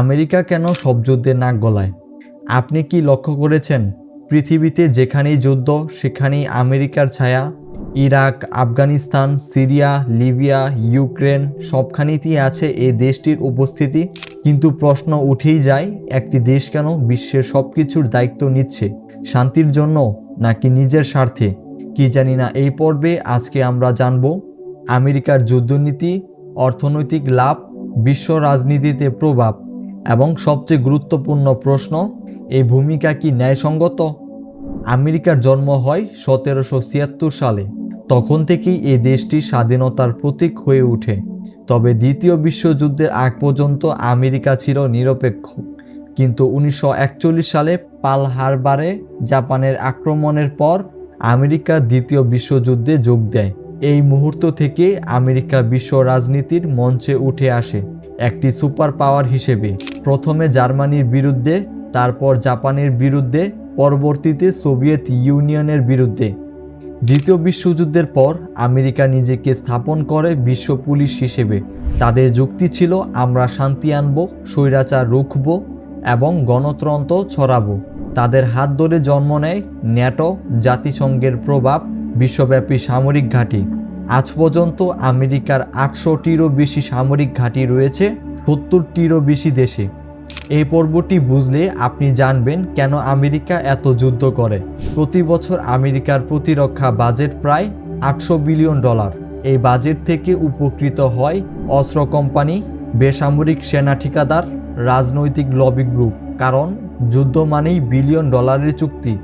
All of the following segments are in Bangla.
আমেরিকা কেন সব যুদ্ধে নাক গলায়? আপনি কি লক্ষ্য করেছেন, পৃথিবীতে যেখানেই যুদ্ধ, সেখানেই আমেরিকার ছায়া? Iraq, Afghanistan, Syria, Libya, Ukraine সবখানেতেই আছে এই দেশটির উপস্থিতি? কিন্তু প্রশ্ন উঠেই যায়, একটি দেশ কেন বিশ্বের সব কিছুর দায়িত্ব নিচ্ছে? শান্তির জন্য নাকি নিজের স্বার্থে? কি জানি না, এই পর্বে আজকে আমরা জানব, আমেরিকার যুদ্ধনীতি, অর্থনৈতিক লাভ, বিশ্ব রাজনীতিতে প্রভাব। এবং সবচেয়ে গুরুত্বপূর্ণ প্রশ্ন, এই ভূমিকা কি ন্যায়সঙ্গত? আমেরিকার জন্ম হয় সতেরোশো ছিয়াত্তর সালে। তখন থেকেই এই দেশটি স্বাধীনতার প্রতীক হয়ে ওঠে। তবে দ্বিতীয় বিশ্বযুদ্ধের আগ পর্যন্ত আমেরিকা ছিল নিরপেক্ষ। কিন্তু উনিশশো একচল্লিশ সালে পাল হারবারে জাপানের আক্রমণের পর আমেরিকা দ্বিতীয় বিশ্বযুদ্ধে যোগ দেয়। এই মুহূর্ত থেকে আমেরিকা বিশ্ব রাজনীতির মঞ্চে উঠে আসে। একটি সুপার পাওয়ার হিসেবে। প্রথমে জার্মানির বিরুদ্ধে, তারপর জাপানের বিরুদ্ধে, পরবর্তীতে সোভিয়েত ইউনিয়নের বিরুদ্ধে। দ্বিতীয় বিশ্বযুদ্ধের পর আমেরিকা নিজেকে স্থাপন করে বিশ্ব পুলিশ হিসেবে। তাদের যুক্তি ছিল, আমরা শান্তি আনব, স্বৈরাচার রুখব এবং গণতন্ত্র ছড়াবো। তাদের হাত ধরে জন্ম নেয় ন্যাটো জাতিসংঘের প্রভাব, বিশ্বব্যাপী সামরিক ঘাঁটি। আজ পর্যন্ত আমেরিকার আটশোটিরও বেশি সামরিক ঘাঁটি রয়েছে সত্তরটিরও বেশি দেশে। এই পর্বটি বুঝলে আপনি জানবেন কেন আমেরিকা এত যুদ্ধ করে। প্রতি বছর আমেরিকার প্রতিরক্ষা বাজেট প্রায় আটশো বিলিয়ন ডলার। এই বাজেট থেকে উপকৃত হয় অস্ত্র কোম্পানি, বেসামরিক সেনা ঠিকাদার, রাজনৈতিক লবি গ্রুপ। কারণ যুদ্ধ মানেই বিলিয়ন ডলারের চুক্তি।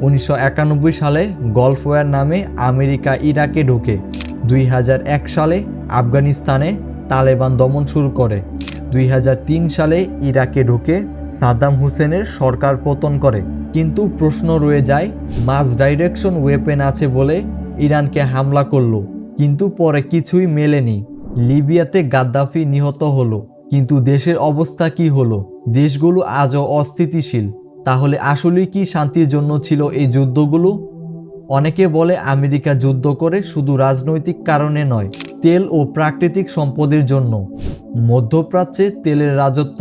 উনিশশো একানব্বই সালে গলফওয়ার নামে আমেরিকা ইরাকে ঢোকে। দুই হাজার এক সালে আফগানিস্তানে তালেবান দমন শুরু করে। দুই হাজার তিন সালে ইরাকে ঢুকে, সাদ্দাম হুসেনের সরকার পতন করে। কিন্তু প্রশ্ন রয়ে যায়, মাস ডাইরেকশন ওয়েপেন আছে বলে ইরানকে হামলা করল। কিন্তু পরে কিছুই মেলেনি। লিবিয়াতে গাদ্দাফি নিহত হলো। কিন্তু দেশের অবস্থা কি হলো? দেশগুলো আজও অস্থিতিশীল। তাহলে আসলেই কি শান্তির জন্য ছিল এই যুদ্ধগুলো? অনেকে বলে আমেরিকা যুদ্ধ করে শুধু রাজনৈতিক কারণে নয়, তেল ও প্রাকৃতিক সম্পদের জন্য। মধ্যপ্রাচ্যে তেলের রাজত্ব,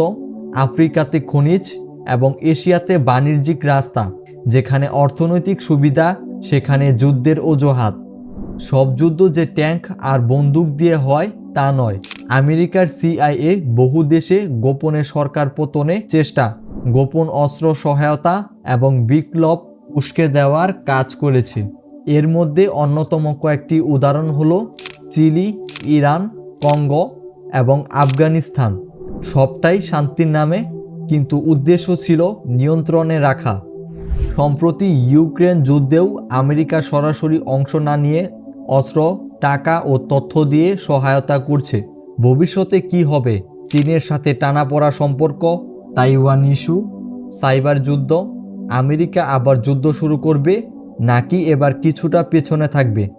আফ্রিকাতে খনিজ এবং এশিয়াতে বাণিজ্যিক রাস্তা, যেখানে অর্থনৈতিক সুবিধা, সেখানে যুদ্ধের অজুহাত। সব যুদ্ধ যে ট্যাঙ্ক আর বন্দুক দিয়ে হয় তা নয়, আমেরিকার সিআইএ বহু দেশে গোপনে সরকার পতনে চেষ্টা গোপন অস্ত্র সহায়তা এবং বিপ্লব উস্কে দেওয়ার কাজ করেছে। এর মধ্যে অন্যতম কয়েকটি উদাহরণ হল চিলি, ইরান, কঙ্গো এবং আফগানিস্তান। সবটাই শান্তির নামে, কিন্তু উদ্দেশ্য ছিল নিয়ন্ত্রণে রাখা। সম্প্রতি ইউক্রেন যুদ্ধেও আমেরিকা সরাসরি অংশ না নিয়ে অস্ত্র, টাকা ও তথ্য দিয়ে সহায়তা করছে। ভবিষ্যতে কি হবে? চীনের সাথে টানাপড়া সম্পর্ক তাইওয়ান ইস্যু সাইবার যুদ্ধ, আমেরিকা আবার যুদ্ধ শুরু করবে নাকি এবার কিছুটা পেছনে থাকবে?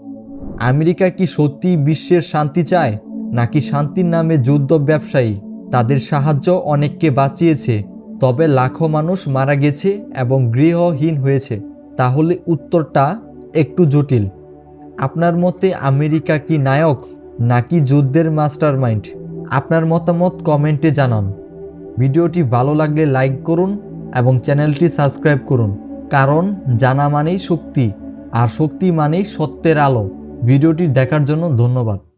আমেরিকা কি সত্যি বিশ্বের শান্তি চায়, নাকি শান্তির নামে যুদ্ধ ব্যবসায়ী? তাদের সাহায্য অনেককে বাঁচিয়েছে, তবে লাখো মানুষ মারা গেছে এবং গৃহহীন হয়েছে। তাহলে উত্তরটা একটু জটিল। আপনার মতে আমেরিকা কি নায়ক, নাকি যুদ্ধের মাস্টারমাইন্ড? আপনার মতামত কমেন্টে জানান। ভিডিওটি ভালো লাগলে লাইক করুন এবং চ্যানেলটি সাবস্ক্রাইব করুন। কারণ জানা মানেই শক্তি, আর শক্তি মানেই সত্যের আলো। ভিডিওটি দেখার জন্য ধন্যবাদ।